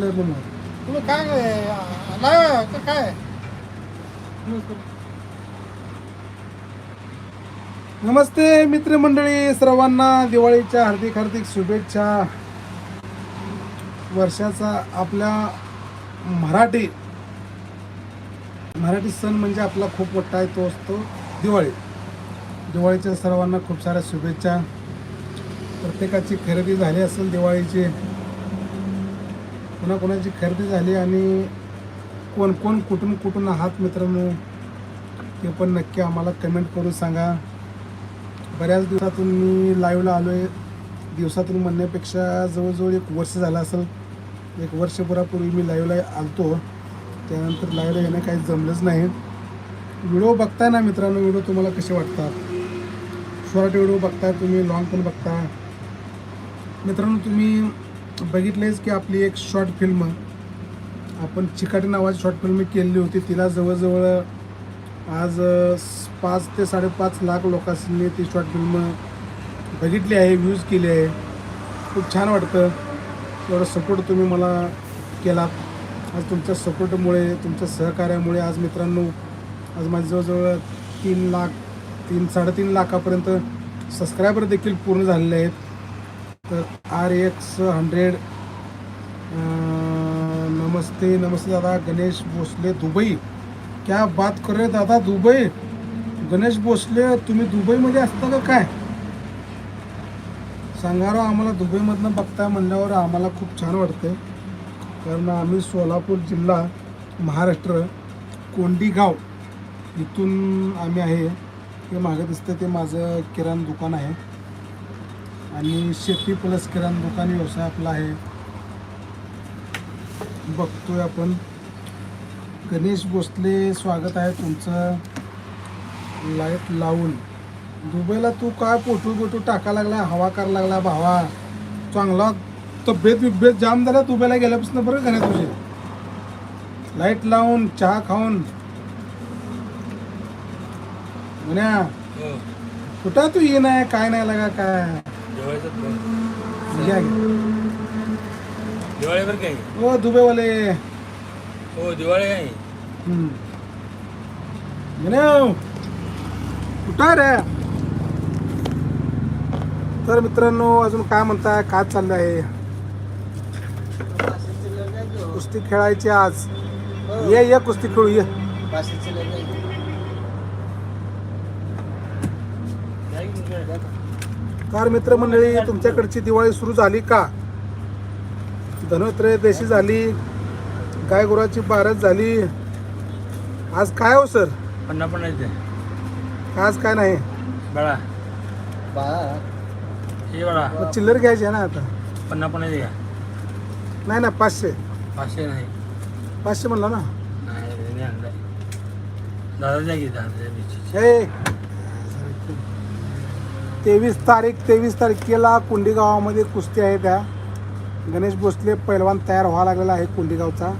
तुम्ही काय लावा तर काय? नमस्ते मित्रमंडळी सर्वांना दिवाळीच्या हार्दिक हार्दिक शुभेच्छा. वर्षाचा आपल्या मराठी मराठी सण म्हणजे आपला खूप मोठा आहे तो असतो दिवाळी. दिवाळीच्या सर्वांना खूप साऱ्या शुभेच्छा. प्रत्येकाची खरेदी झाली असेल दिवाळीची कोणाकोणाची खरेदी झाली आणि कोण कोण कुठून कुठून आहात मित्रांनो ते पण नक्की आम्हाला कमेंट करून सांगा. बऱ्याच दिवसातून मी लाईव्हला आलो आहे दिवसातून म्हणण्यापेक्षा जवळजवळ एक वर्ष झालं असेल. एक वर्षभरापूर्वी मी लाईव्हला आलतो. त्यानंतर लाईव्हला येणं काही जमलंच नाही. व्हिडिओ बघताय ना मित्रांनो व्हिडिओ तुम्हाला कसे वाटतात? शॉर्ट व्हिडिओ बघताय तुम्ही लॉंग पण बघता. मित्रांनो तुम्ही बघितलेच की आपली एक शॉर्ट फिल्म आपण चिकाटी नावाची शॉर्ट फिल्म केलेली होती. तिला जवळजवळ आज पाच ते साडेपाच लाख लोकांनी ती शॉर्ट फिल्म बघितली आहे व्ह्यूज केली आहे. खूप छान वाटतं. एवढा सपोर्ट तुम्ही मला केलात. आज तुमच्या सपोर्टमुळे तुमच्या सहकार्यामुळे आज मित्रांनो आज माझे जवळजवळ तीन लाख तीन साडेतीन लाखापर्यंत सबस्क्रायबर देखील पूर्ण झालेले आहेत. आर एक्स हंड्रेड नमस्ते नमस्ते दादा गणेश भोसले दुबई. क्या बात कर रहे दादा दुबई. गणेश भोसले तुम्ही दुबईमध्ये असता का काय? सांगा राव आम्हाला दुबईमधनं बघताय म्हणल्यावर आम्हाला खूप छान वाटतंय. कारण आम्ही सोलापूर जिल्हा महाराष्ट्र कोंडी गाव इथून आम्ही आहे. हे मागं दिसतं ते माझं किराणा दुकान आहे. आणि शेती प्लस किराणा दुकान व्यवसाय आपला आहे. बघतोय आपण. गणेश भोसले स्वागत आहे तुमचं. लाइट लावून. दुबईला तू काय फोटो बिटो टाका लागला हवा करायला लागला भावा? चांगला तब्येत बिब्येत जाम झाला दुबईला गेल्यापासून बरं नाही तुझे? लाइट लावून चहा खाऊन. म्हण्या कुठं तू ये नाही काय नाही लागा काय? घ्या घ्या. दिवाळी बरं काही ओ दुबईवाले. हो दिवाळी काही. म्हणे कुठं आहे रे? तर मित्रांनो अजून काय म्हणताय? काय चाललं आहे? कुस्ती खेळायची आज. ये ये कुस्ती खेळू ये. तर मित्रमंडळी तुमच्याकडची दिवाळी सुरू झाली का? धनोत्रयोदशी झाली गाय गुराची बारस झाली. आज काय हो सर? पन्ना ते. आज काय नाही? बाळा. चिल्लर घ्यायची आहे ना आता. पन्ना पण नाही का नाही ना पाचशे. पाचशे नाही. पाचशे म्हणला ना? दादा द्या दादा तेवीस तारीख तेवीस तारखेला कुंडी गावामध्ये कुस्ती आहे त्या. गणेश भोसले पैलवान तयार व्हावा लागलेला आहे कुंडी गावचा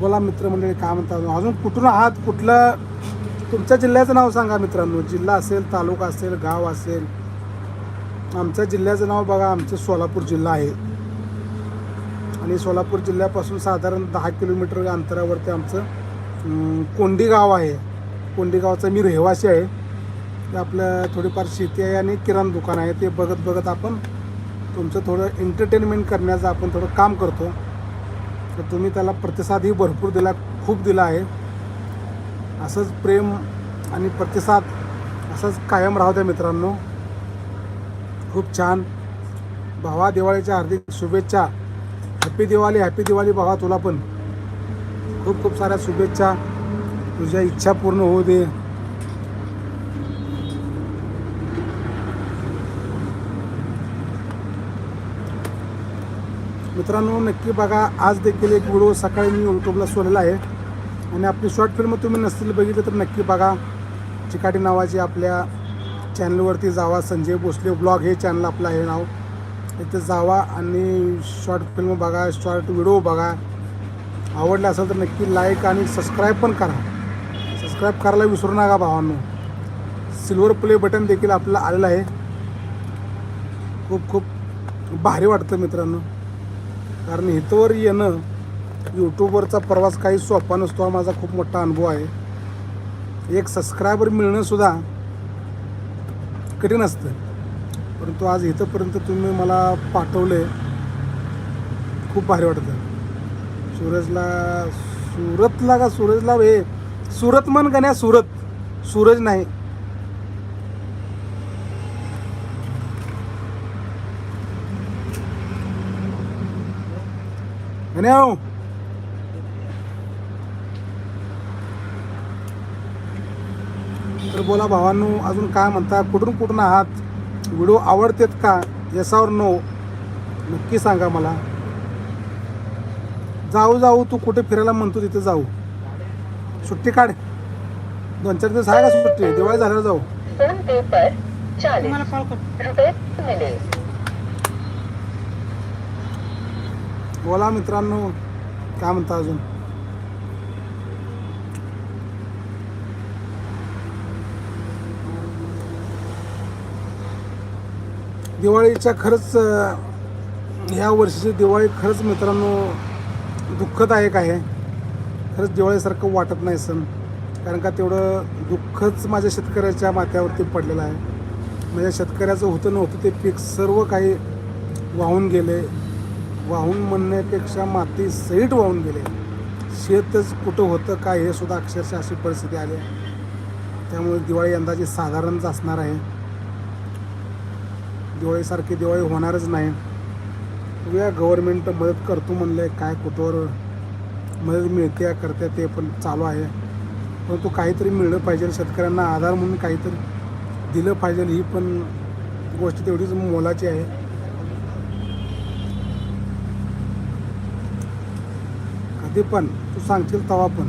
बोला मित्रमंडळी काय म्हणतात अजून कुठून आहात? कुठलं? तुमच्या जिल्ह्याचं नाव सांगा मित्रांनो. जिल्हा असेल तालुका असेल गाव असेल. आमच्या जिल्ह्याचं नाव बघा. आमचं सोलापूर जिल्हा आहे. आणि सोलापूर जिल्ह्यापासून साधारण दहा किलोमीटर अंतरावरती आमचं कोंडी गाव आहे. कोंडी गावचा मी रहिवासी आहे. आपलं थोडीफार शेती आहे आणि किराणा दुकान आहे. ते बघत बघत आपण तुमचं थोडं एंटरटेनमेंट करण्याचं आपण थोडं काम करतो. तर तुम्ही त्याला प्रतिसादही भरपूर दिला खूप दिला आहे. असंच प्रेम आणि प्रतिसाद असंच कायम राहू द्या मित्रांनो. खूप छान. भावा दिवाळीच्या हार्दिक शुभेच्छा. हॅपी दिवाळी हॅपी दिवाळी भावा तुला पण. खूप खूप साऱ्या शुभेच्छा. तुझ्या इच्छा पूर्ण होऊ दे. मित्रांनो नक्की बघा. आज देखील एक व्हिडिओ सकाळी मी यूट्यूबला सोडलेला आहे. आणि आपली शॉर्ट फिल्म तुम्ही नसतील बघितलं तर नक्की बघा. चिकाटी नावाची आपल्या चॅनलवरती जावा. संजय भोसले ब्लॉग हे चॅनल आपलं आहे नाव. इथे जावा आणि शॉर्ट फिल्म बघा शॉर्ट व्हिडिओ बघा. आवडलं असेल तर नक्की लाईक आणि सबस्क्राईब पण करा. सबस्क्राईब करायला विसरू नका भावांनो. सिल्वर प्ले बटन देखील आपल्याला आलेलं आहे. खूप खूप भारी वाटतं मित्रांनो. कारण इथंवर येणं यूट्यूबवरचा प्रवास काही सोपा नसतो हा माझा खूप मोठा अनुभव आहे. एक सबस्क्रायबर मिळणंसुद्धा कठीण असतं. परंतु आज इथंपर्यंत तुम्ही मला पाठवले खूप भारी वाटतं सूरजला सुरतला का सूरजला हे? सुरत मन गण्या सुरत. सूरज नाही. गण्या हो. तर बोला भावांनो अजून काय म्हणता? कुठून कुठून आहात? व्हिडिओ आवडतेत का? येसावर नो. नक्की सांगा मला. जाऊ जाऊ तू कुठे फिरायला म्हणतो तिथे जाऊ. सुट्टी काढ. दोन चार दिवस आहे का सुट्टी? दिवाळी झाल्यावर जाऊ. बोला मित्रांनो काय म्हणता अजून? दिवाळीच्या खरंच ह्या वर्षीची दिवाळी खरंच मित्रांनो दुःखदायक आहे. खरंच दिवाळीसारखं वाटत नाही सण. कारण का तेवढं दुःखच माझ्या शेतकऱ्याच्या माथ्यावरती पडलेलं आहे. म्हणजे शेतकऱ्याचं होतं नव्हतं ते पीक सर्व काही वाहून गेले. वाहून म्हणण्यापेक्षा माती सहित वाहून गेले. शेतच कुठं होतं काय हे सुद्धा अक्षरशः अशी परिस्थिती आली आहे. त्यामुळे दिवाळी अंदाजे साधारणच असणार आहे. दिवाळीसारखी दिवाळी होणारच नाही. बघूया गव्हर्नमेंट मदत करतो म्हणलं आहे काय कुठवर मदत मिळते करते ते पण चालू आहे. परंतु काहीतरी मिळलं पाहिजे शेतकऱ्यांना आधार म्हणून काहीतरी दिलं पाहिजे ही पण गोष्ट तेवढीच मोलाची आहे. कधी पण तू सांगशील तेव्हा पण.